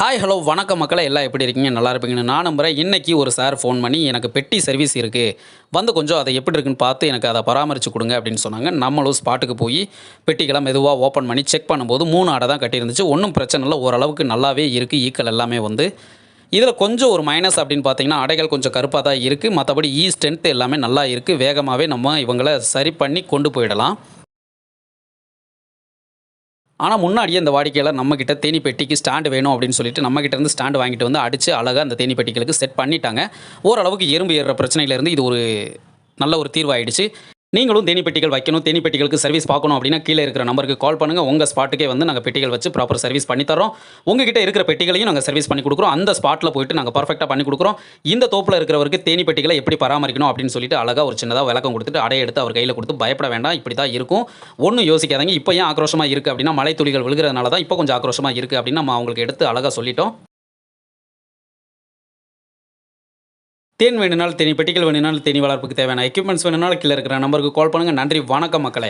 Hi hello வணக்கம் மக்களை. எல்லாம் எப்படி இருக்கீங்க? நல்லா இருப்பீங்கன்னு நான் நம்புகிறேன் இன்றைக்கி ஒரு சார் ஃபோன் பண்ணி எனக்கு பெட்டி சர்வீஸ் இருக்குது வந்து கொஞ்சம் அதை எப்படி இருக்குன்னு பார்த்து எனக்கு அதை பராமரித்து கொடுங்க அப்படின்னு சொன்னாங்க. நம்மளும் ஸ்பாட்டுக்கு போய் பெட்டிகளை மெதுவாக ஓப்பன் பண்ணி செக் பண்ணும்போது மூணு ஆடை தான் கட்டியிருந்துச்சு. ஒன்றும் பிரச்சனை இல்லை. ஓரளவுக்கு நல்லாவே இருக்குது ஈக்கள் எல்லாமே வந்து. இதில் கொஞ்சம் ஒரு மைனஸ் அப்படின்னு பார்த்தீங்கன்னா அடைகள் கொஞ்சம் கருப்பாக தான் இருக்குது மற்றபடி ஈ ஸ்ட்ரென்த் எல்லாமே நல்லா இருக்குது வேகமாகவே நம்ம இவங்களை சரி பண்ணி கொண்டு போயிடலாம். ஆனால் முன்னாடியே இந்த வாடிக்கையாளர் நம்மக்கிட்ட தேனி பெட்டிக்கு ஸ்டாண்டு வேணும் அப்படின்னு சொல்லிட்டு நம்மக்கிட்ட இருந்து ஸ்டாண்டு வாங்கிட்டு வந்து அடித்து அழகாக அந்த தேனி பெட்டிகளுக்கு செட் பண்ணிட்டாங்க. ஓரளவுக்கு எறும்பு ஏறுற பிரச்சனையிலேருந்து இது ஒரு நல்ல ஒரு தீர்வாயிடுச்சு. நீங்களும் தேனி பெட்டிகள் வைக்கணும் தேனி பெட்டிகளுக்கு சர்வீஸ் பார்க்கணும் அப்படின்னா கீழே இருக்கிற நம்பருக்கு கால் பண்ணுங்கள் உங்கள் ஸ்பாட்டுக்கே வந்து நாங்கள் பெட்டிகள் வச்சு ப்ராப்பர் சர்வீஸ் பண்ணி தரோம் உங்ககிட்ட இருக்கிற பெட்டிகளையும் நாங்கள் சர்வீஸ் பண்ணி கொடுக்குறோம். அந்த ஸ்பாட்டில் போயிட்டு நாங்கள் பர்ஃபெக்டாக பண்ணி கொடுக்குறோம். இந்த தோப்பில் இருக்கிறவருக்கு தேனி பெட்டிகளை எப்படி பராமரிக்கணும் அப்படின்னு சொல்லிட்டு அழகாக ஒரு சின்னதாக விளக்கம் கொடுத்துட்டு அடைய எடுத்து அவர் கையில் கொடுத்து பயப்பட வேண்டாம். இப்படி தான் இருக்கும். ஒன்றும் யோசிக்காதீங்க. இப்போ ஏன் ஆக்ரோஷமாக இருக்குது அப்படின்னா மழை துளிகள் விழுகிறதுனால தான் இப்போ கொஞ்சம் ஆக்ரோஷமாக இருக்குது அப்படின்னு நம்ம அவங்களுக்கு எடுத்து அழகாக சொல்லிட்டோம். தேன் வேணுனாலும் தேனி பெட்டிகள் வேணுனால் தேனி வளர்ப்புக்கு தேவையான எக்யூப்மெண்ட்ஸ் வேணுனாலும் கீழே இருக்கிற நம்பருக்கு கால் பண்ணுங்கள் நன்றி வணக்கம் மக்களே.